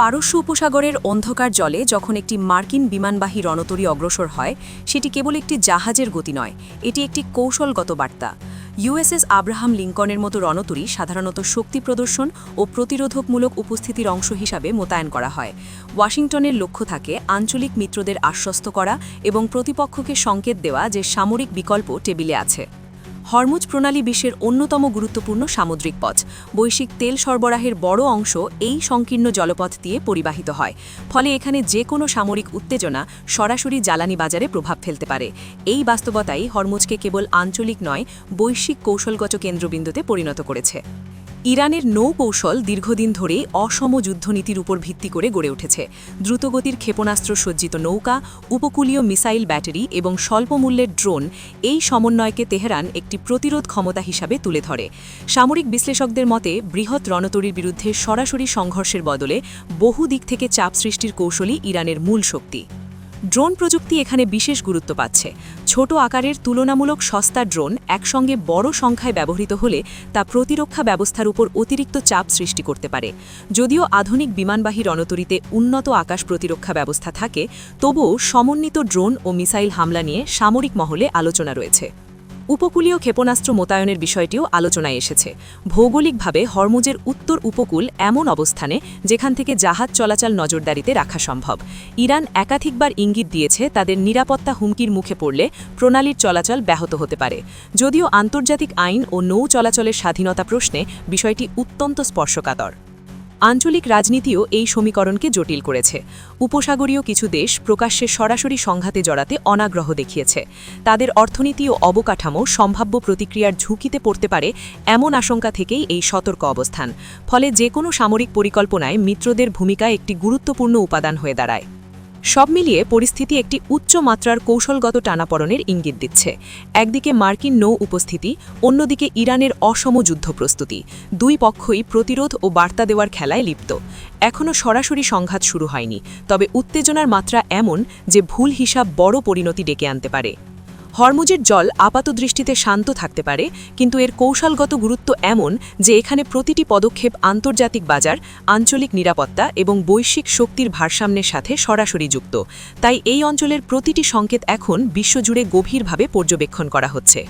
পারস্য উপসাগরের অন্ধকার জলে যখন একটি মার্কিন বিমানবাহী রণতরী অগ্রসর হয়, সেটি কেবল একটি জাহাজের গতি নয়, এটি একটি কৌশলগত বার্তা। ইউএসএস আব্রাহাম লিঙ্কনের মতো রণতরী সাধারণত শক্তি প্রদর্শন ও প্রতিরোধকমূলক উপস্থিতির অংশ হিসাবে মোতায়েন করা হয়। ওয়াশিংটনের লক্ষ্য থাকে আঞ্চলিক মিত্রদের আশ্বস্ত করা এবং প্রতিপক্ষকে সংকেত দেওয়া যে সামরিক বিকল্প টেবিলে আছে। হরমুজ প্রণালী বিশ্বের অন্যতম গুরুত্বপূর্ণ সামুদ্রিক পথ। বৈশ্বিক তেল সরবরাহের বড় অংশ এই সংকীর্ণ জলপথ দিয়ে পরিবাহিত হয়। ফলে এখানে যে কোনো সামরিক উত্তেজনা সরাসরি জ্বালানি বাজারে প্রভাব ফেলতে পারে। এই বাস্তবতাই হরমুজকে কেবল আঞ্চলিক নয়, বৈশ্বিক কৌশলগত কেন্দ্রবিন্দুতে পরিণত করেছে। ইরানের নৌকৌশল দীর্ঘদিন ধরেই অসম যুদ্ধনীতির উপর ভিত্তি করে গড়ে উঠেছে। দ্রুতগতির ক্ষেপণাস্ত্র সজ্জিত নৌকা, উপকূলীয় মিসাইল ব্যাটারি এবং স্বল্প মূল্যের ড্রোন এই সমন্বয়কে তেহরান একটি প্রতিরোধ ক্ষমতা হিসাবে তুলে ধরে। সামরিক বিশ্লেষকদের মতে, বৃহৎ রণতরীর বিরুদ্ধে সরাসরি সংঘর্ষের বদলে বহু দিক থেকে চাপ সৃষ্টির কৌশলই ইরানের মূল শক্তি। ড্রোন প্রযুক্তি এখানে বিশেষ গুরুত্ব পাচ্ছে। ছোট আকারের তুলনামূলক সস্তা ড্রোন একসঙ্গে বড় সংখ্যায় ব্যবহৃত হলে তা প্রতিরক্ষা ব্যবস্থার উপর অতিরিক্ত চাপ সৃষ্টি করতে পারে। যদিও আধুনিক বিমানবাহী রণতরীতে উন্নত আকাশ প্রতিরক্ষা ব্যবস্থা থাকে, তবুও সমন্বিত ড্রোন ও মিসাইল হামলা নিয়ে সামরিক মহলে আলোচনা রয়েছে। উপকূলীয় ক্ষেপণাস্ত্র মোতায়েনের বিষয়টিও আলোচনায় এসেছে। ভৌগোলিকভাবে হরমুজের উত্তর উপকূল এমন অবস্থানে যেখান থেকে জাহাজ চলাচল নজরদারিতে রাখা সম্ভব। ইরান একাধিকবার ইঙ্গিত দিয়েছে তাদের নিরাপত্তা হুমকির মুখে পড়লে প্রণালীর চলাচল ব্যাহত হতে পারে। যদিও আন্তর্জাতিক আইন ও নৌ চলাচলের স্বাধীনতা প্রশ্নে বিষয়টি অত্যন্ত স্পর্শকাতর। আঞ্চলিক রাজনীতিও এই সমীকরণকে জটিল করেছে। উপসাগরীয় কিছু দেশ প্রকাশ্যে সরাসরি সংঘাতে জড়াতে অনাগ্রহ দেখিয়েছে। তাদের অর্থনীতি ও অবকাঠামো সম্ভাব্য প্রতিক্রিয়ার ঝুঁকিতে পড়তে পারে এমন আশঙ্কা থেকেই এই সতর্ক অবস্থান। ফলে যে কোনো সামরিক পরিকল্পনায় মিত্রদের ভূমিকা একটি গুরুত্বপূর্ণ উপাদান হয়ে দাঁড়ায়। সব মিলিয়ে পরিস্থিতি একটি উচ্চ মাত্রার কৌশলগত টানাপড়নের ইঙ্গিত দিচ্ছে। একদিকে মার্কিন নৌ উপস্থিতি, অন্যদিকে ইরানের অসম যুদ্ধ প্রস্তুতি। দুই পক্ষই প্রতিরোধ ও বার্তা দেওয়ার খেলায় লিপ্ত। এখনও সরাসরি সংঘাত শুরু হয়নি, তবে উত্তেজনার মাত্রা এমন যে ভুল হিসাব বড় পরিণতি ডেকে আনতে পারে। হরমুজের জল আপাত দৃষ্টিতে শান্ত থাকতে পারে, কিন্তু এর কৌশলগত গুরুত্ব এমন যে এখানে প্রতিটি পদক্ষেপ আন্তর্জাতিক বাজার, আঞ্চলিক নিরাপত্তা এবং বৈশ্বিক শক্তির ভারসাম্যের সাথে সরাসরি যুক্ত। তাই এই অঞ্চলের প্রতিটি সংকেত এখন বিশ্বজুড়ে গভীরভাবে পর্যবেক্ষণ করা হচ্ছে।